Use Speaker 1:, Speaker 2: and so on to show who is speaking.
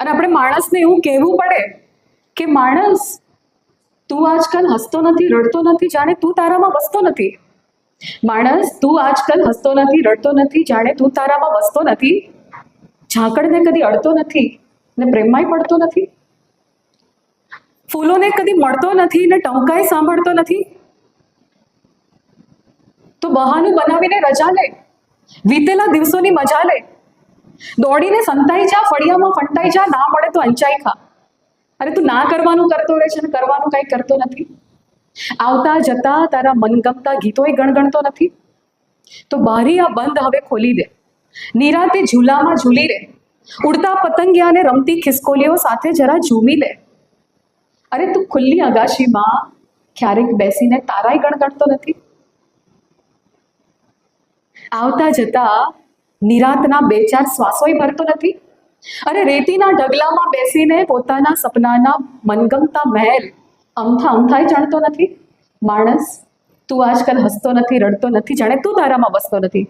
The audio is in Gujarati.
Speaker 1: અને આપણે માણસને એવું કહેવું પડે કે, માણસ, તું આજકાલ હસતો નથી, રડતો નથી, જાણે તું તારામાં વસતો નથી. માણસ, તું આજકાલ હસતો નથી, રડતો નથી, જાણે તું તારામાં વસતો નથી ઝાંકડને કદી અડતો નથી ને પ્રેમમાંય પડતો નથી? ફૂલોને કદી મળતો નથી ને ટંકાય સાંભળતો નથી? તો બહાનું બનાવીને રજા લે, વીતેલા દિવસોની મજા લે. દોડીને સંતાઈ જા, ફળિયામાં ફંટાઈ જા, ના મળે તો અંચાઈ ખા. અરે તું ના કરવાનું કરતો રહે છે ને કરવાનું કાંઈ કરતો નથી. આવતા જતા તારા મનગમતા ગીતોય ગણગણતો નથી. તો બારી આ બંધ હવે ખોલી દે. નિરાતે ઝૂલામાં ઝૂલી રે. ઉડતા પતંગિયાને રમતી ખિસકોલીઓ સાથે જરા ઝૂમી લે. અરે તું ખુલ્લી અગાશીમાં ક્યારેક બેસીને તારાય ગણગણતો નથી. આવતા જતા નિરાતના બે ચાર શ્વાસોય ભરતો નથી. અરે રેતીના ઢગલામાં બેસીને પોતાના સપનાના મનગમતા મહેલ અમથા અમથાય જાણતો નથી. માણસ તું આજકાલ હસતો નથી, રડતો નથી, જાણે તું તારામાં વસતો નથી.